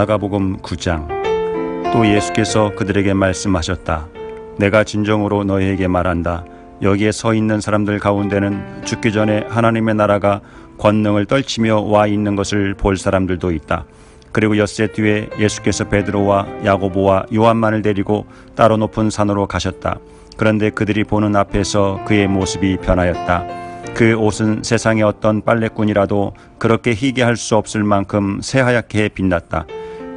마가복음 9장 또 예수께서 그들에게 말씀하셨다. 내가 진정으로 너희에게 말한다. 여기에 서 있는 사람들 가운데는 죽기 전에 하나님의 나라가 권능을 떨치며 와 있는 것을 볼 사람들도 있다. 그리고 엿새 뒤에 예수께서 베드로와 야고보와 요한만을 데리고 따로 높은 산으로 가셨다. 그런데 그들이 보는 앞에서 그의 모습이 변하였다. 그 옷은 세상의 어떤 빨래꾼이라도 그렇게 희게 할 수 없을 만큼 새하얗게 빛났다.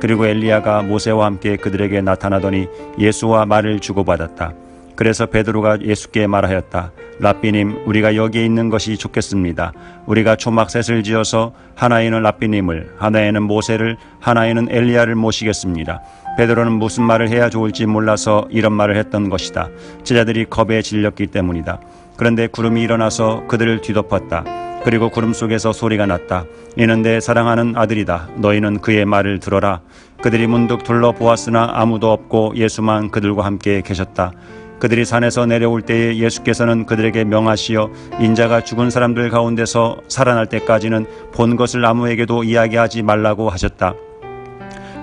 그리고 엘리야가 모세와 함께 그들에게 나타나더니 예수와 말을 주고받았다. 그래서 베드로가 예수께 말하였다. 라삐님, 우리가 여기에 있는 것이 좋겠습니다. 우리가 초막셋을 지어서 하나에는 라삐님을, 하나에는 모세를, 하나에는 엘리야를 모시겠습니다. 베드로는 무슨 말을 해야 좋을지 몰라서 이런 말을 했던 것이다. 제자들이 겁에 질렸기 때문이다. 그런데 구름이 일어나서 그들을 뒤덮었다. 그리고 구름 속에서 소리가 났다. 이는 내 사랑하는 아들이다. 너희는 그의 말을 들어라. 그들이 문득 둘러 보았으나 아무도 없고 예수만 그들과 함께 계셨다. 그들이 산에서 내려올 때에 예수께서는 그들에게 명하시어 인자가 죽은 사람들 가운데서 살아날 때까지는 본 것을 아무에게도 이야기하지 말라고 하셨다.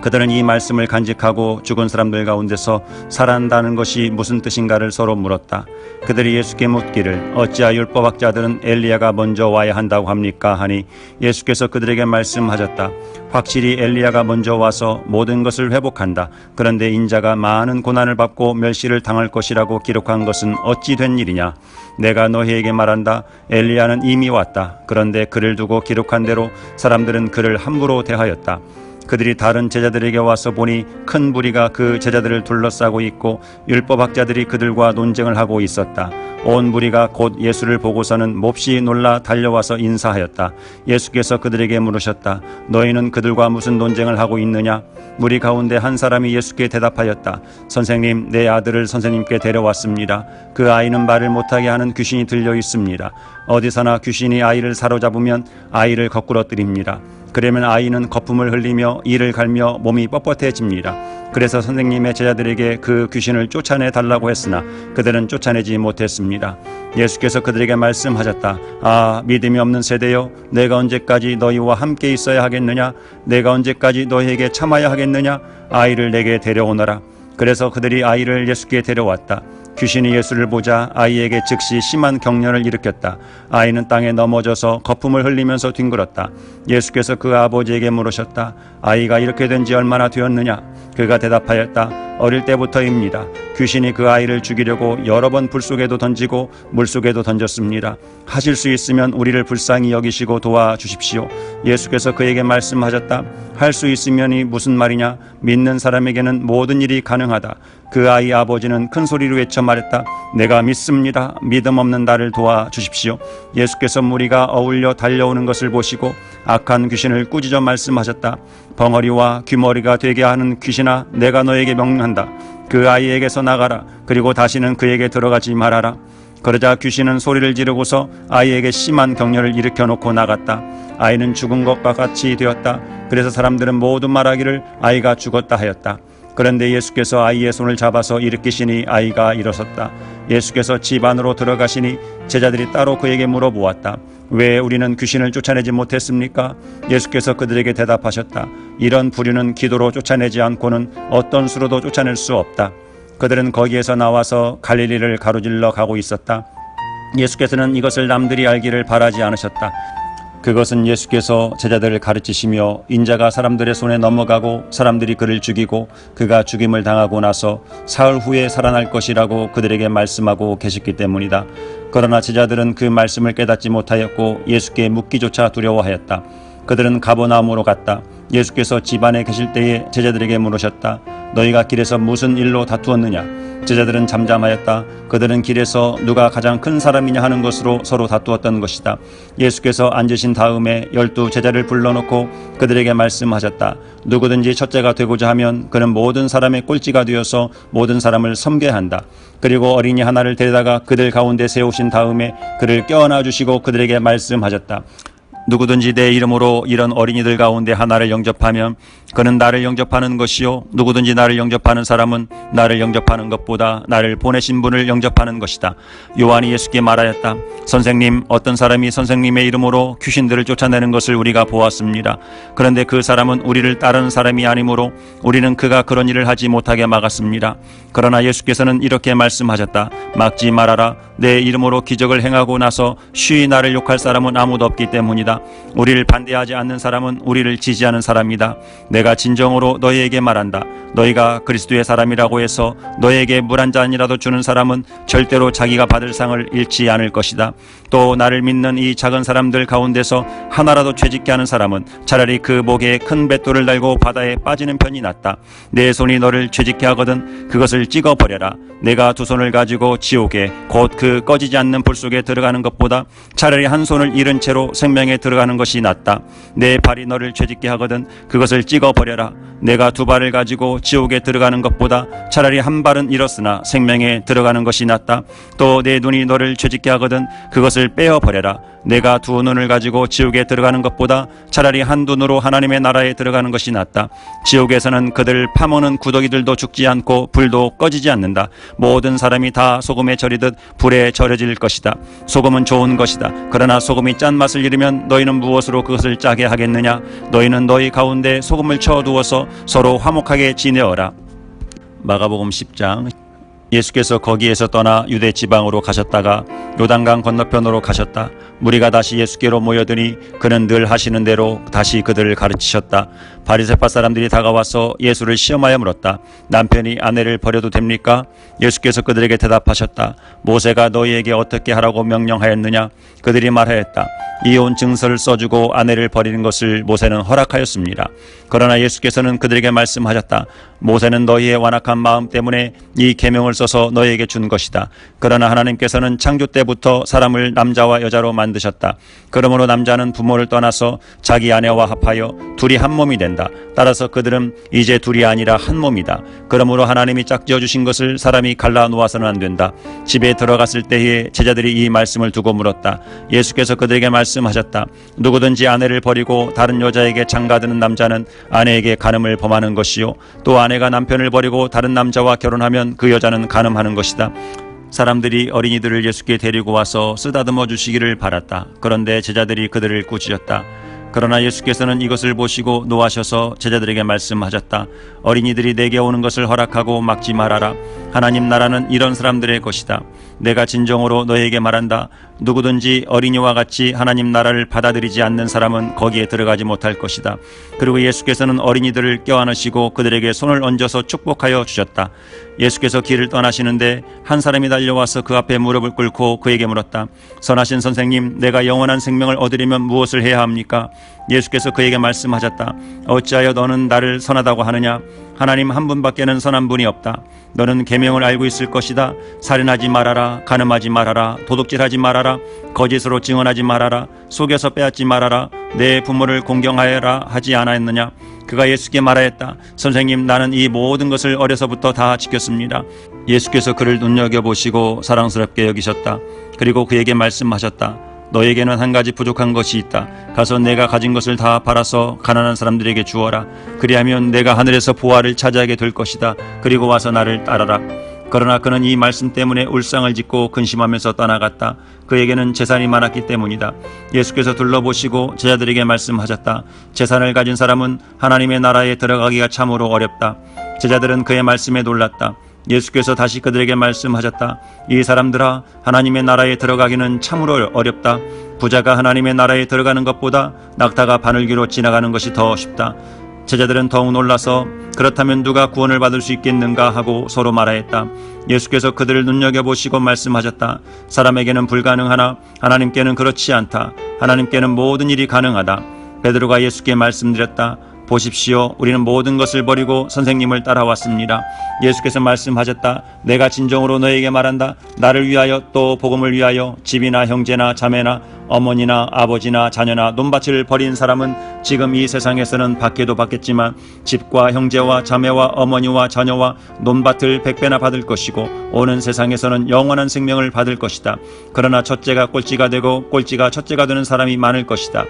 그들은 이 말씀을 간직하고 죽은 사람들 가운데서 살아난다는 것이 무슨 뜻인가를 서로 물었다. 그들이 예수께 묻기를 어찌하여 율법학자들은 엘리야가 먼저 와야 한다고 합니까? 하니 예수께서 그들에게 말씀하셨다. 확실히 엘리야가 먼저 와서 모든 것을 회복한다. 그런데 인자가 많은 고난을 받고 멸시를 당할 것이라고 기록한 것은 어찌 된 일이냐? 내가 너희에게 말한다. 엘리야는 이미 왔다. 그런데 그를 두고 기록한 대로 사람들은 그를 함부로 대하였다. 그들이 다른 제자들에게 와서 보니 큰 무리가 그 제자들을 둘러싸고 있고 율법학자들이 그들과 논쟁을 하고 있었다. 온 무리가 곧 예수를 보고서는 몹시 놀라 달려와서 인사하였다. 예수께서 그들에게 물으셨다. 너희는 그들과 무슨 논쟁을 하고 있느냐? 무리 가운데 한 사람이 예수께 대답하였다. 선생님, 내 아들을 선생님께 데려왔습니다. 그 아이는 말을 못하게 하는 귀신이 들려 있습니다. 어디서나 귀신이 아이를 사로잡으면 아이를 거꾸러뜨립니다. 그러면 아이는 거품을 흘리며 이를 갈며 몸이 뻣뻣해집니다. 그래서 선생님의 제자들에게 그 귀신을 쫓아내 달라고 했으나 그들은 쫓아내지 못했습니다. 예수께서 그들에게 말씀하셨다. 아, 믿음이 없는 세대여, 내가 언제까지 너희와 함께 있어야 하겠느냐? 내가 언제까지 너희에게 참아야 하겠느냐? 아이를 내게 데려오너라. 그래서 그들이 아이를 예수께 데려왔다. 귀신이 예수를 보자 아이에게 즉시 심한 경련을 일으켰다. 아이는 땅에 넘어져서 거품을 흘리면서 뒹굴었다. 예수께서 그 아버지에게 물으셨다. 아이가 이렇게 된 지 얼마나 되었느냐? 그가 대답하였다. 어릴 때부터입니다. 귀신이 그 아이를 죽이려고 여러 번 불 속에도 던지고 물 속에도 던졌습니다. 하실 수 있으면 우리를 불쌍히 여기시고 도와주십시오. 예수께서 그에게 말씀하셨다. 할 수 있으면이 무슨 말이냐? 믿는 사람에게는 모든 일이 가능하다. 그 아이 아버지는 큰 소리로 외쳐 말했다. 내가 믿습니다. 믿음 없는 나를 도와주십시오. 예수께서 무리가 어울려 달려오는 것을 보시고 악한 귀신을 꾸짖어 말씀하셨다. 벙어리와 귀머리가 되게 하는 귀신아, 내가 너에게 명령한다. 그 아이에게서 나가라. 그리고 다시는 그에게 들어가지 말아라. 그러자 귀신은 소리를 지르고서 아이에게 심한 격려를 일으켜 놓고 나갔다. 아이는 죽은 것과 같이 되었다. 그래서 사람들은 모두 말하기를 아이가 죽었다 하였다. 그런데 예수께서 아이의 손을 잡아서 일으키시니 아이가 일어섰다. 예수께서 집 안으로 들어가시니 제자들이 따로 그에게 물어보았다. 왜 우리는 귀신을 쫓아내지 못했습니까? 예수께서 그들에게 대답하셨다. 이런 부류는 기도로 쫓아내지 않고는 어떤 수로도 쫓아낼 수 없다. 그들은 거기에서 나와서 갈릴리를 가로질러 가고 있었다. 예수께서는 이것을 남들이 알기를 바라지 않으셨다. 그것은 예수께서 제자들을 가르치시며 인자가 사람들의 손에 넘어가고 사람들이 그를 죽이고 그가 죽임을 당하고 나서 사흘 후에 살아날 것이라고 그들에게 말씀하고 계셨기 때문이다. 그러나 제자들은 그 말씀을 깨닫지 못하였고 예수께 묻기조차 두려워하였다. 그들은 가버나움으로 갔다. 예수께서 집안에 계실 때에 제자들에게 물으셨다. 너희가 길에서 무슨 일로 다투었느냐? 제자들은 잠잠하였다. 그들은 길에서 누가 가장 큰 사람이냐 하는 것으로 서로 다투었던 것이다. 예수께서 앉으신 다음에 열두 제자를 불러놓고 그들에게 말씀하셨다. 누구든지 첫째가 되고자 하면 그는 모든 사람의 꼴찌가 되어서 모든 사람을 섬게 한다. 그리고 어린이 하나를 데려다가 그들 가운데 세우신 다음에 그를 껴안아 주시고 그들에게 말씀하셨다. 누구든지 내 이름으로 이런 어린이들 가운데 하나를 영접하면 그는 나를 영접하는 것이요 누구든지 나를 영접하는 사람은 나를 영접하는 것보다 나를 보내신 분을 영접하는 것이다. 요한이 예수께 말하였다. 선생님 어떤 사람이 선생님의 이름으로 귀신들을 쫓아내는 것을 우리가 보았습니다. 그런데 그 사람은 우리를 따르는 사람이 아니므로 우리는 그가 그런 일을 하지 못하게 막았습니다. 그러나 예수께서는 이렇게 말씀하셨다. 막지 말아라. 내 이름으로 기적을 행하고 나서 쉬이 나를 욕할 사람은 아무도 없기 때문이다. 우리를 반대하지 않는 사람은 우리를 지지하는 사람이다. 내가 진정으로 너희에게 말한다. 너희가 그리스도의 사람이라고 해서 너희에게 물 한 잔이라도 주는 사람은 절대로 자기가 받을 상을 잃지 않을 것이다. 또 나를 믿는 이 작은 사람들 가운데서 하나라도 죄짓게 하는 사람은 차라리 그 목에 큰 뱃돌을 달고 바다에 빠지는 편이 낫다. 내 손이 너를 죄짓게 하거든 그것을 찍어 버려라. 내가 두 손을 가지고 지옥에 곧그 꺼지지 않는 불 속에 들어가는 것보다 차라리 한 손을 잃은 채로 생명에 들어가는 것이 낫다. 내 발이 너를 죄짓게 하거든 그것을 찍어 버려라. 내가 두 발을 가지고 지옥에 들어가는 것보다 차라리 한 발은 잃었으나 생명에 들어가는 것이 낫다. 또 내 눈이 너를 죄짓게 하거든 그것을 빼어 버려라. 내가 두 눈을 가지고 지옥에 들어가는 것보다 차라리 한 눈으로 하나님의 나라에 들어가는 것이 낫다. 지옥에서는 그들 파모는 구더기들도 죽지 않고 불도 꺼지지 않는다. 모든 사람이 다 소금에 절이듯 불에 절여질 것이다. 소금은 좋은 것이다. 그러나 소금이 짠 맛을 잃으면 너희는 무엇으로 그것을 짜게 하겠느냐? 너희는 너희 가운데 소금을 쳐두어서 서로 화목하게 지내어라. 마가복음 10장 예수께서 거기에서 떠나 유대 지방으로 가셨다가 요단강 건너편으로 가셨다. 무리가 다시 예수께로 모여드니 그는 늘 하시는 대로 다시 그들을 가르치셨다. 바리새파 사람들이 다가와서 예수를 시험하여 물었다. 남편이 아내를 버려도 됩니까? 예수께서 그들에게 대답하셨다. 모세가 너희에게 어떻게 하라고 명령하였느냐? 그들이 말하였다. 이혼 증서를 써주고 아내를 버리는 것을 모세는 허락하였습니다. 그러나 예수께서는 그들에게 말씀하셨다. 모세는 너희의 완악한 마음 때문에 이 계명을 써서 너희에게 준 것이다. 그러나 하나님께서는 창조 때부터 사람을 남자와 여자로 만드셨다. 그러므로 남자는 부모를 떠나서 자기 아내와 합하여 둘이 한 몸이 된다. 따라서 그들은 이제 둘이 아니라 한 몸이다. 그러므로 하나님이 짝지어 주신 것을 사람이 갈라 놓아서는 안 된다. 집에 들어갔을 때에 제자들이 이 말씀을 두고 물었다. 예수께서 그들에게 말씀하셨다. 누구든지 아내를 버리고 다른 여자에게 장가드는 남자는 아내에게 간음을 범하는 것이요 또 아내가 남편을 버리고 다른 남자와 결혼하면 그 여자는 간음하는 것이다. 사람들이 어린이들을 예수께 데리고 와서 쓰다듬어 주시기를 바랐다. 그런데 제자들이 그들을 꾸짖었다. 그러나 예수께서는 이것을 보시고 노하셔서 제자들에게 말씀하셨다. 어린이들이 내게 오는 것을 허락하고 막지 말아라. 하나님 나라는 이런 사람들의 것이다. 내가 진정으로 너에게 말한다. 누구든지 어린이와 같이 하나님 나라를 받아들이지 않는 사람은 거기에 들어가지 못할 것이다. 그리고 예수께서는 어린이들을 껴안으시고 그들에게 손을 얹어서 축복하여 주셨다. 예수께서 길을 떠나시는데 한 사람이 달려와서 그 앞에 무릎을 꿇고 그에게 물었다. 선하신 선생님, 내가 영원한 생명을 얻으려면 무엇을 해야 합니까? 예수께서 그에게 말씀하셨다. 어찌하여 너는 나를 선하다고 하느냐? 하나님 한 분밖에는 선한 분이 없다. 너는 계명을 알고 있을 것이다. 살인하지 말아라, 간음하지 말아라, 도둑질하지 말아라, 거짓으로 증언하지 말아라, 속여서 빼앗지 말아라, 내 부모를 공경하여라 하지 않았느냐? 그가 예수께 말하였다. 선생님, 나는 이 모든 것을 어려서부터 다 지켰습니다. 예수께서 그를 눈여겨 보시고 사랑스럽게 여기셨다. 그리고 그에게 말씀하셨다. 너에게는 한 가지 부족한 것이 있다. 가서 내가 가진 것을 다 팔아서 가난한 사람들에게 주어라. 그리하면 내가 하늘에서 보화를 차지하게 될 것이다. 그리고 와서 나를 따라라. 그러나 그는 이 말씀 때문에 울상을 짓고 근심하면서 떠나갔다. 그에게는 재산이 많았기 때문이다. 예수께서 둘러보시고 제자들에게 말씀하셨다. 재산을 가진 사람은 하나님의 나라에 들어가기가 참으로 어렵다. 제자들은 그의 말씀에 놀랐다. 예수께서 다시 그들에게 말씀하셨다. 이 사람들아, 하나님의 나라에 들어가기는 참으로 어렵다. 부자가 하나님의 나라에 들어가는 것보다 낙타가 바늘귀로 지나가는 것이 더 쉽다. 제자들은 더욱 놀라서 그렇다면 누가 구원을 받을 수 있겠는가 하고 서로 말하였다. 예수께서 그들을 눈여겨보시고 말씀하셨다. 사람에게는 불가능하나 하나님께는 그렇지 않다. 하나님께는 모든 일이 가능하다. 베드로가 예수께 말씀드렸다. 보십시오. 우리는 모든 것을 버리고 선생님을 따라왔습니다. 예수께서 말씀하셨다. 내가 진정으로 너에게 말한다. 나를 위하여 또 복음을 위하여 집이나 형제나 자매나 어머니나 아버지나 자녀나 논밭을 버린 사람은 지금 이 세상에서는 받게도 받겠지만 집과 형제와 자매와 어머니와 자녀와 논밭을 백배나 받을 것이고 오는 세상에서는 영원한 생명을 받을 것이다. 그러나 첫째가 꼴찌가 되고 꼴찌가 첫째가 되는 사람이 많을 것이다.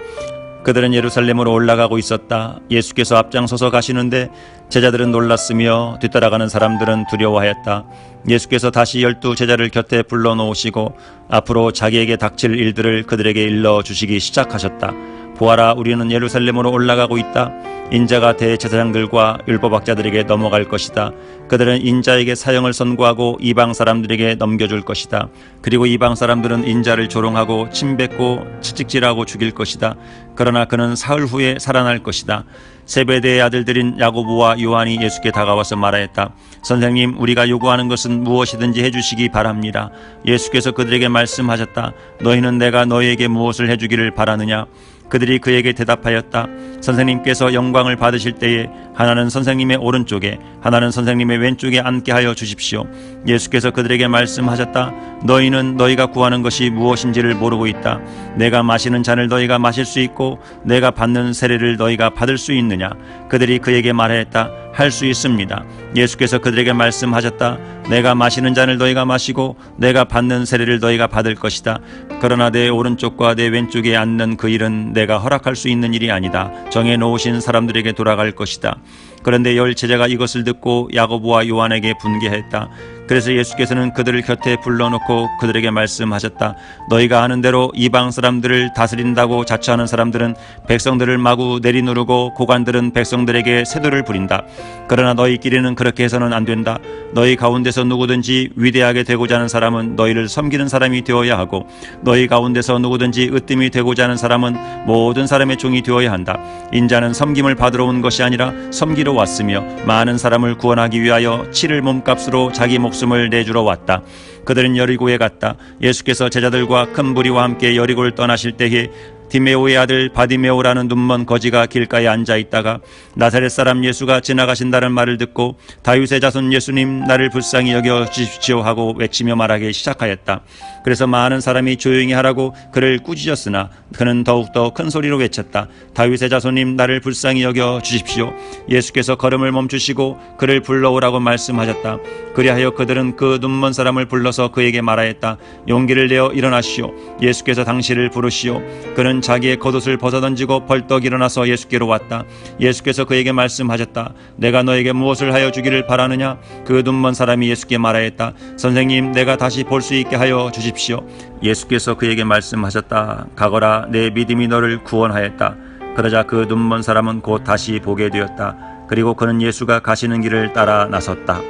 그들은 예루살렘으로 올라가고 있었다. 예수께서 앞장서서 가시는데 제자들은 놀랐으며 뒤따라가는 사람들은 두려워하였다. 예수께서 다시 열두 제자를 곁에 불러놓으시고 앞으로 자기에게 닥칠 일들을 그들에게 일러 주시기 시작하셨다. 보아라 우리는 예루살렘으로 올라가고 있다. 인자가 대제사장들과 율법학자들에게 넘어갈 것이다. 그들은 인자에게 사형을 선고하고 이방 사람들에게 넘겨줄 것이다. 그리고 이방 사람들은 인자를 조롱하고 침뱉고 채찍질하고 죽일 것이다. 그러나 그는 사흘 후에 살아날 것이다. 세베대의 아들들인 야고보와 요한이 예수께 다가와서 말하였다. 선생님, 우리가 요구하는 것은 무엇이든지 해주시기 바랍니다. 예수께서 그들에게 말씀하셨다. 너희는 내가 너희에게 무엇을 해주기를 바라느냐? 그들이 그에게 대답하였다. 선생님께서 영광을 받으실 때에 하나는 선생님의 오른쪽에 하나는 선생님의 왼쪽에 앉게 하여 주십시오. 예수께서 그들에게 말씀하셨다. 너희는 너희가 구하는 것이 무엇인지를 모르고 있다. 내가 마시는 잔을 너희가 마실 수 있고 내가 받는 세례를 너희가 받을 수 있느냐? 그들이 그에게 말하였다. 할 수 있습니다. 예수께서 그들에게 말씀하셨다. 내가 마시는 잔을 너희가 마시고 내가 받는 세례를 너희가 받을 것이다. 그러나 내 오른쪽과 내 왼쪽에 앉는 그 일은 내가 허락할 수 있는 일이 아니다. 정해 놓으신 사람들에게 돌아갈 것이다. 그런데 열 제자가 이것을 듣고 야고보와 요한에게 분개했다. 그래서 예수께서는 그들을 곁에 불러놓고 그들에게 말씀하셨다. 너희가 아는 대로 이방 사람들을 다스린다고 자처하는 사람들은 백성들을 마구 내리누르고 고관들은 백성들에게 세도를 부린다. 그러나 너희끼리는 그렇게 해서는 안 된다. 너희 가운데서 누구든지 위대하게 되고자 하는 사람은 너희를 섬기는 사람이 되어야 하고 너희 가운데서 누구든지 으뜸이 되고자 하는 사람은 모든 사람의 종이 되어야 한다. 인자는 섬김을 받으러 온 것이 아니라 섬기러 왔으며 많은 사람을 구원하기 위하여 치를 몸값으로 자기 목숨 을 내주러 왔다. 그들은 여리고에 갔다. 예수께서 제자들과 큰 무리와 함께 여리고를 떠나실 때에 디메오의 아들 바디메오라는 눈먼 거지가 길가에 앉아 있다가 나사렛 사람 예수가 지나가신다는 말을 듣고 다윗의 자손 예수님 나를 불쌍히 여겨 주십시오 하고 외치며 말하기 시작하였다. 그래서 많은 사람이 조용히 하라고 그를 꾸짖었으나 그는 더욱더 큰 소리로 외쳤다. 다윗의 자손님 나를 불쌍히 여겨 주십시오. 예수께서 걸음을 멈추시고 그를 불러오라고 말씀하셨다. 그리하여 그들은 그 눈먼 사람을 불러서 그에게 말하였다. 용기를 내어 일어나시오. 예수께서 당신을 부르시오. 그는 자기의 겉옷을 벗어던지고 벌떡 일어나서 예수께로 왔다. 예수께서 그에게 말씀하셨다. 내가 너에게 무엇을 하여 주기를 바라느냐? 그 눈먼 사람이 예수께 말하였다. 선생님, 내가 다시 볼 수 있게 하여 주십시오. 예수께서 그에게 말씀하셨다. 가거라, 내 믿음이 너를 구원하였다. 그러자 그 눈먼 사람은 곧 다시 보게 되었다. 그리고 그는 예수가 가시는 길을 따라 나섰다.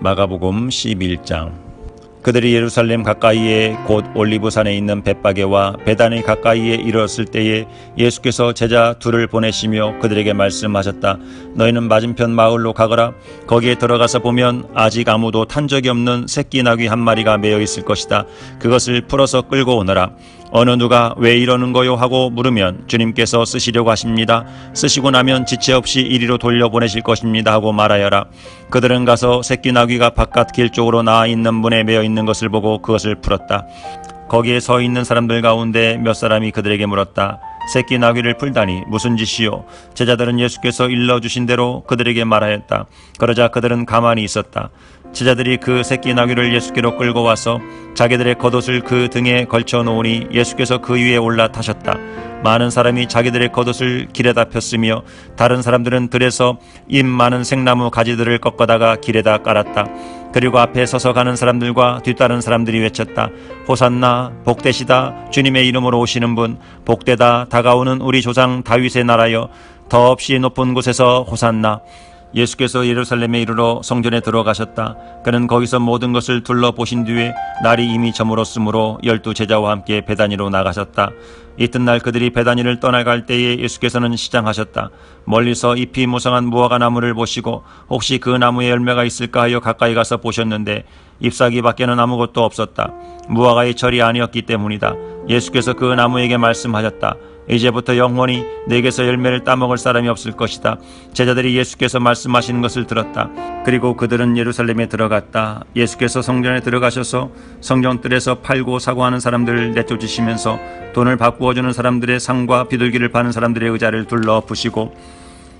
마가복음 11장 그들이 예루살렘 가까이에 곧 올리브산에 있는 벳바게와 베단이 가까이에 이르렀을 때에 예수께서 제자 둘을 보내시며 그들에게 말씀하셨다. 너희는 맞은편 마을로 가거라. 거기에 들어가서 보면 아직 아무도 탄 적이 없는 새끼 나귀 한 마리가 매여 있을 것이다. 그것을 풀어서 끌고 오너라. 어느 누가 왜 이러는 거요 하고 물으면 주님께서 쓰시려고 하십니다. 쓰시고 나면 지체 없이 이리로 돌려보내실 것입니다 하고 말하여라. 그들은 가서 새끼 나귀가 바깥 길 쪽으로 나와 있는 문에 매여 있는 것을 보고 그것을 풀었다. 거기에 서 있는 사람들 가운데 몇 사람이 그들에게 물었다. 새끼 나귀를 풀다니 무슨 짓이요? 제자들은 예수께서 일러주신 대로 그들에게 말하였다. 그러자 그들은 가만히 있었다. 제자들이 그 새끼 나귀를 예수께로 끌고 와서 자기들의 겉옷을 그 등에 걸쳐 놓으니 예수께서 그 위에 올라타셨다. 많은 사람이 자기들의 겉옷을 길에다 폈으며 다른 사람들은 들에서 잎 많은 생나무 가지들을 꺾어다가 길에다 깔았다. 그리고 앞에 서서 가는 사람들과 뒤따른 사람들이 외쳤다. 호산나 복되시다 주님의 이름으로 오시는 분 복되다 다가오는 우리 조상 다윗의 나라여 더없이 높은 곳에서 호산나 예수께서 예루살렘에 이르러 성전에 들어가셨다. 그는 거기서 모든 것을 둘러보신 뒤에 날이 이미 저물었으므로 열두 제자와 함께 베다니로 나가셨다. 이튿날 그들이 베다니를 떠나갈 때에 예수께서는 시장하셨다. 멀리서 잎이 무성한 무화과 나무를 보시고 혹시 그 나무에 열매가 있을까 하여 가까이 가서 보셨는데 잎사귀 밖에는 아무것도 없었다. 무화과의 철이 아니었기 때문이다. 예수께서 그 나무에게 말씀하셨다. 이제부터 영원히 내게서 열매를 따먹을 사람이 없을 것이다. 제자들이 예수께서 말씀하시는 것을 들었다. 그리고 그들은 예루살렘에 들어갔다. 예수께서 성전에 들어가셔서 성전뜰에서 팔고 사고 하는 사람들을 내쫓으시면서 돈을 바꾸어 주는 사람들의 상과 비둘기를 파는 사람들의 의자를 둘러 부시고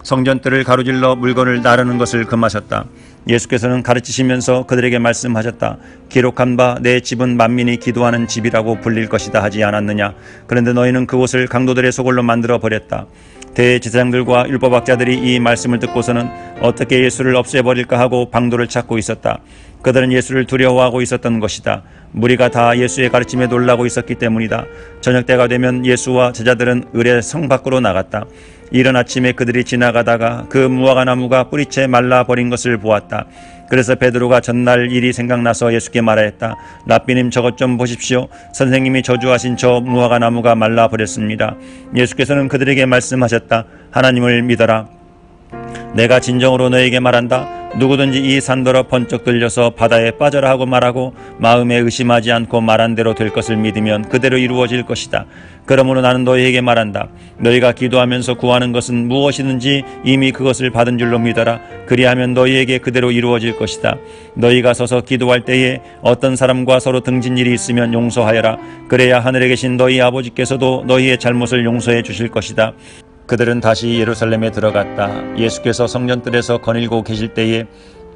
성전뜰을 가로질러 물건을 나르는 것을 금하셨다. 예수께서는 가르치시면서 그들에게 말씀하셨다. 기록한 바 내 집은 만민이 기도하는 집이라고 불릴 것이다 하지 않았느냐. 그런데 너희는 그곳을 강도들의 소굴로 만들어 버렸다. 대제사장들과 율법학자들이 이 말씀을 듣고서는 어떻게 예수를 없애버릴까 하고 방도를 찾고 있었다. 그들은 예수를 두려워하고 있었던 것이다. 무리가 다 예수의 가르침에 놀라고 있었기 때문이다. 저녁 때가 되면 예수와 제자들은 을의 성 밖으로 나갔다. 이른 아침에 그들이 지나가다가 그 무화과 나무가 뿌리채 말라 버린 것을 보았다. 그래서 베드로가 전날 일이 생각나서 예수께 말하였다. 랍비님 저것 좀 보십시오. 선생님이 저주하신 저 무화과 나무가 말라 버렸습니다. 예수께서는 그들에게 말씀하셨다. 하나님을 믿어라. 내가 진정으로 너에게 말한다. 누구든지 이 산더러 번쩍 들려서 바다에 빠져라 하고 말하고 마음에 의심하지 않고 말한 대로 될 것을 믿으면 그대로 이루어질 것이다. 그러므로 나는 너희에게 말한다. 너희가 기도하면서 구하는 것은 무엇이든지 이미 그것을 받은 줄로 믿어라. 그리하면 너희에게 그대로 이루어질 것이다. 너희가 서서 기도할 때에 어떤 사람과 서로 등진 일이 있으면 용서하여라. 그래야 하늘에 계신 너희 아버지께서도 너희의 잘못을 용서해 주실 것이다. 그들은 다시 예루살렘에 들어갔다. 예수께서 성전뜰에서 거닐고 계실 때에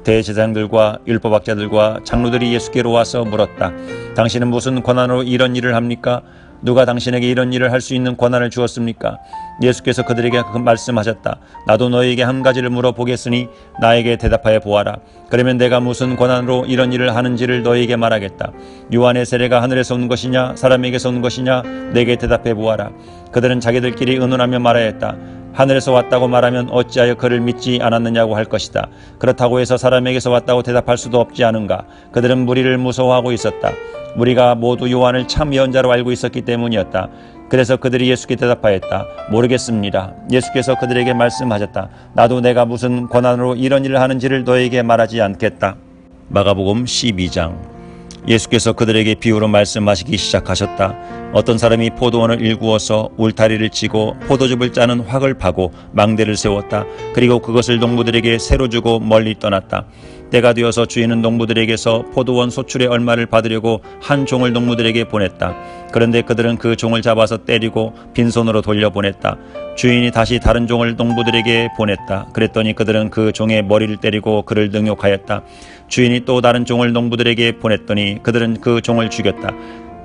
대제사장들과 율법학자들과 장로들이 예수께로 와서 물었다. 당신은 무슨 권한으로 이런 일을 합니까? 누가 당신에게 이런 일을 할 수 있는 권한을 주었습니까? 예수께서 그들에게 그 말씀하셨다. 나도 너에게 한 가지를 물어보겠으니 나에게 대답하여 보아라. 그러면 내가 무슨 권한으로 이런 일을 하는지를 너에게 말하겠다. 요한의 세례가 하늘에서 온 것이냐 사람에게서 온 것이냐 내게 대답해 보아라. 그들은 자기들끼리 의논하며 말하였다. 하늘에서 왔다고 말하면 어찌하여 그를 믿지 않았느냐고 할 것이다. 그렇다고 해서 사람에게서 왔다고 대답할 수도 없지 않은가. 그들은 무리를 무서워하고 있었다. 무리가 모두 요한을 참 예언자로 알고 있었기 때문이었다. 그래서 그들이 예수께 대답하였다. 모르겠습니다. 예수께서 그들에게 말씀하셨다. 나도 내가 무슨 권한으로 이런 일을 하는지를 너에게 말하지 않겠다. 마가복음 12장 예수께서 그들에게 비유로 말씀하시기 시작하셨다. 어떤 사람이 포도원을 일구어서 울타리를 치고 포도즙을 짜는 확을 파고 망대를 세웠다. 그리고 그것을 농부들에게 새로 주고 멀리 떠났다. 때가 되어서 주인은 농부들에게서 포도원 소출의 얼마를 받으려고 한 종을 농부들에게 보냈다. 그런데 그들은 그 종을 잡아서 때리고 빈손으로 돌려보냈다. 주인이 다시 다른 종을 농부들에게 보냈다. 그랬더니 그들은 그 종의 머리를 때리고 그를 능욕하였다. 주인이 또 다른 종을 농부들에게 보냈더니 그들은 그 종을 죽였다.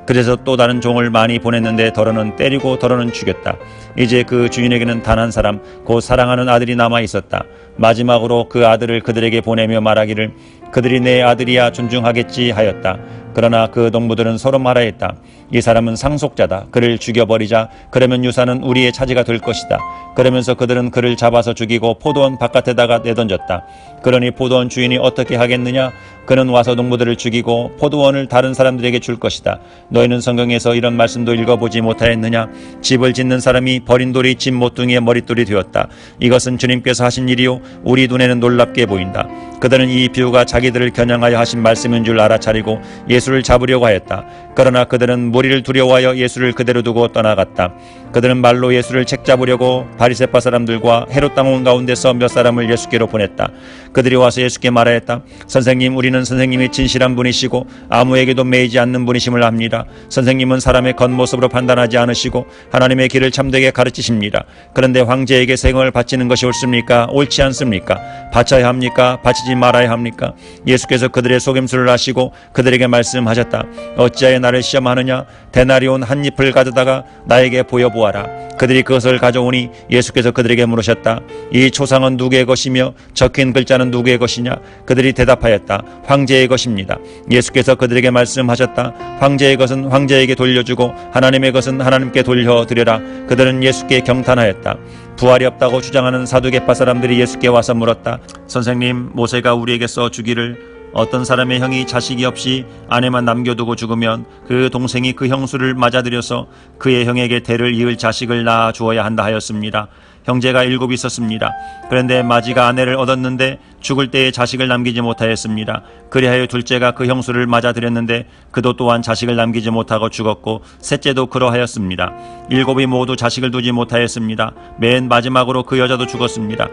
그래서 또 다른 종을 많이 보냈는데 더러는 때리고 더러는 죽였다. 이제 그 주인에게는 단 한 사람, 곧 사랑하는 아들이 남아 있었다. 마지막으로 그 아들을 그들에게 보내며 말하기를 그들이 내 아들이야 존중하겠지 하였다. 그러나 그 농부들은 서로 말하였다. 이 사람은 상속자다. 그를 죽여버리자. 그러면 유산은 우리의 차지가 될 것이다. 그러면서 그들은 그를 잡아서 죽이고 포도원 바깥에다가 내던졌다. 그러니 포도원 주인이 어떻게 하겠느냐? 그는 와서 농부들을 죽이고 포도원을 다른 사람들에게 줄 것이다. 너희는 성경에서 이런 말씀도 읽어보지 못하였느냐? 집을 짓는 사람이 버린 돌이 집 모퉁이의 머릿돌이 되었다. 이것은 주님께서 하신 일이요 우리 눈에는 놀랍게 보인다. 그들은 이 비유가 자기들을 겨냥하여 하신 말씀인 줄 알아차리고 예수를 잡으려고 하였다. 그러나 그들은 무리를 두려워하여 예수를 그대로 두고 떠나갔다. 그들은 말로 예수를 책잡으려고 바리새파 사람들과 헤롯 땅원 가운데서 몇 사람을 예수께로 보냈다. 그들이 와서 예수께 말하였다. 선생님, 우리는 선생님이 진실한 분이시고 아무에게도 매이지 않는 분이심을 압니다. 선생님은 사람의 겉모습으로 판단하지 않으시고 하나님의 길을 참되게 가르치십니다. 그런데 황제에게 생을 바치는 것이 옳습니까? 옳지 않습니까? 바쳐야 합니까? 바치지 말아야 합니까? 예수께서 그들의 속임수를 아시고 그들에게 말씀하셨다. 어찌하여 나를 시험하느냐? 대나리온 한 잎을 가져다가 나에게 보여보아라. 그들이 그것을 가져오니 예수께서 그들에게 물으셨다. 이 초상은 누구의 것이며 적힌 글자는 누구의 것이냐? 그들이 대답하였다. 황제의 것입니다. 예수께서 그들에게 말씀하셨다. 황제의 것은 황제에게 돌려주고 하나님의 것은 하나님께 돌려드려라. 그들은 예수께 경탄하였다. 부활이 없다고 주장하는 사두개파 사람들이 예수께 와서 물었다. 선생님, 모세가 우리에게서 주기를 어떤 사람의 형이 자식이 없이 아내만 남겨두고 죽으면 그 동생이 그 형수를 맞아들여서 그의 형에게 대를 이을 자식을 낳아 주어야 한다 하였습니다. 형제가 일곱 있었습니다. 그런데 마지가 아내를 얻었는데 죽을 때에 자식을 남기지 못하였습니다. 그리하여 둘째가 그 형수를 맞아들였는데 그도 또한 자식을 남기지 못하고 죽었고 셋째도 그러하였습니다. 일곱이 모두 자식을 두지 못하였습니다. 맨 마지막으로 그 여자도 죽었습니다.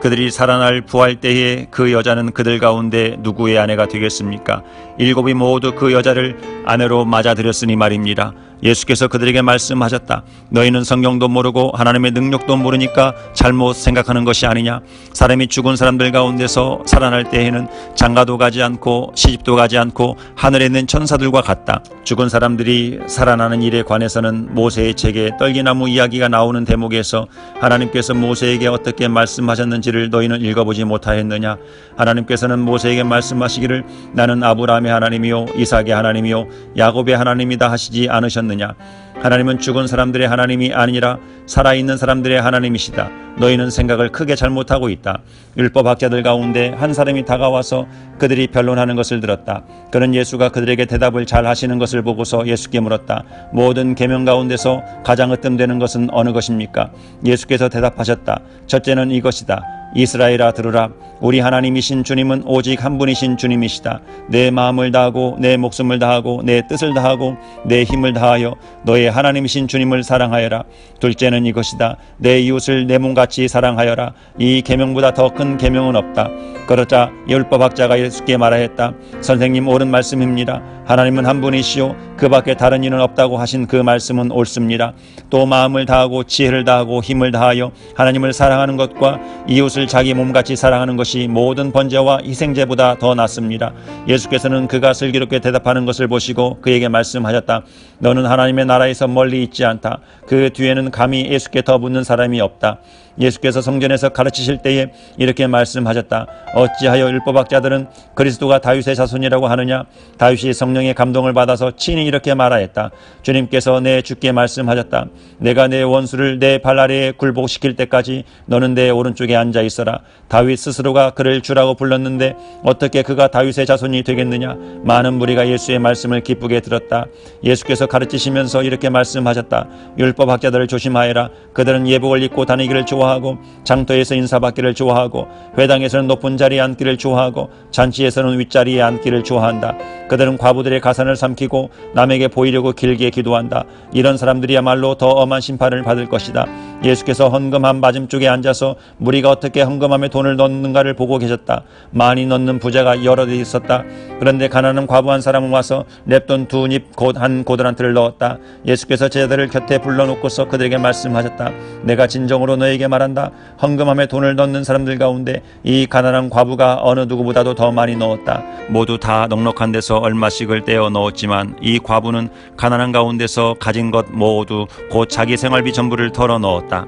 그들이 살아날 부활 때에 그 여자는 그들 가운데 누구의 아내가 되겠습니까? 일곱이 모두 그 여자를 아내로 맞아들였으니 말입니다. 예수께서 그들에게 말씀하셨다. 너희는 성경도 모르고 하나님의 능력도 모르니까 잘못 생각하는 것이 아니냐. 사람이 죽은 사람들 가운데서 살아날 때에는 장가도 가지 않고 시집도 가지 않고 하늘에 있는 천사들과 같다. 죽은 사람들이 살아나는 일에 관해서는 모세의 책에 떨기나무 이야기가 나오는 대목에서 하나님께서 모세에게 어떻게 말씀하셨는지를 너희는 읽어보지 못하였느냐. 하나님께서는 모세에게 말씀하시기를 나는 아브라함의 하나님이요 이삭의 하나님이요 야곱의 하나님이다 하시지 않으셨느냐. 하나님은 죽은 사람들의 하나님이 아니라 살아있는 사람들의 하나님이시다. 너희는 생각을 크게 잘못하고 있다. 율법학자들 가운데 한 사람이 다가와서 그들이 변론하는 것을 들었다. 그는 예수가 그들에게 대답을 잘 하시는 것을 보고서 예수께 물었다. 모든 계명 가운데서 가장 으뜸되는 것은 어느 것입니까? 예수께서 대답하셨다. 첫째는 이것이다. 이스라엘아 들으라. 우리 하나님이신 주님은 오직 한 분이신 주님이시다. 내 마음을 다하고 내 목숨을 다하고 내 뜻을 다하고 내 힘을 다하여 너의 하나님이신 주님을 사랑하여라. 둘째는 이것이다. 내 이웃을 내 몸같이 사랑하여라. 이 계명보다 더 큰 계명은 없다. 그러자 율법학자가 예수께 말하였다. 선생님 옳은 말씀입니다. 하나님은 한 분이시요 그 밖에 다른 이는 없다고 하신 그 말씀은 옳습니다. 또 마음을 다하고 지혜를 다하고 힘을 다하여 하나님을 사랑하는 것과 이웃을 자기 몸같이 사랑하는 것이 모든 번제와 희생제보다 더 낫습니다. 예수께서는 그가 슬기롭게 대답하는 것을 보시고 그에게 말씀하셨다. 너는 하나님의 나라에서 멀리 있지 않다. 그 뒤에는 감히 예수께 더 붙는 사람이 없다. 예수께서 성전에서 가르치실 때에 이렇게 말씀하셨다. 어찌하여 율법학자들은 그리스도가 다윗의 자손이라고 하느냐? 다윗이 성령의 감동을 받아서 친히 이렇게 말하였다. 주님께서 내 주께 말씀하셨다. 내가 내 원수를 내 발 아래에 굴복시킬 때까지 너는 내 오른쪽에 앉아 있어라. 다윗 스스로가 그를 주라고 불렀는데 어떻게 그가 다윗의 자손이 되겠느냐? 많은 무리가 예수의 말씀을 기쁘게 들었다. 예수께서 가르치시면서 이렇게 말씀하셨다. 율법학자들을 조심하여라. 그들은 예복을 입고 다니기를 좋아 하고 장터에서 인사받기를 좋아하고 회당에서는 높은 자리에 앉기를 좋아하고 잔치에서는 윗자리에 앉기를 좋아한다. 그들은 과부들의 가산을 삼키고 남에게 보이려고 길게 기도한다. 이런 사람들이야말로 더 엄한 심판을 받을 것이다. 예수께서 헌금함 맞은쪽에 앉아서 무리가 어떻게 헌금함에 돈을 넣는가를 보고 계셨다. 많이 넣는 부자가 여러 대 있었다. 그런데 가난한 과부 한 사람은 와서 냅돈 두입곧한 고드란트를 넣었다. 예수께서 제자들을 곁에 불러놓고서 그들에게 말씀하셨다. 내가 진정으로 너에게 말한다. 헌금함에 돈을 넣는 사람들 가운데 이 가난한 과부가 어느 누구보다도 더 많이 넣었다. 모두 다 넉넉한 데서 얼마씩을 떼어 넣었지만 이 과부는 가난한 가운데서 가진 것 모두 곧 자기 생활비 전부를 털어 넣었다.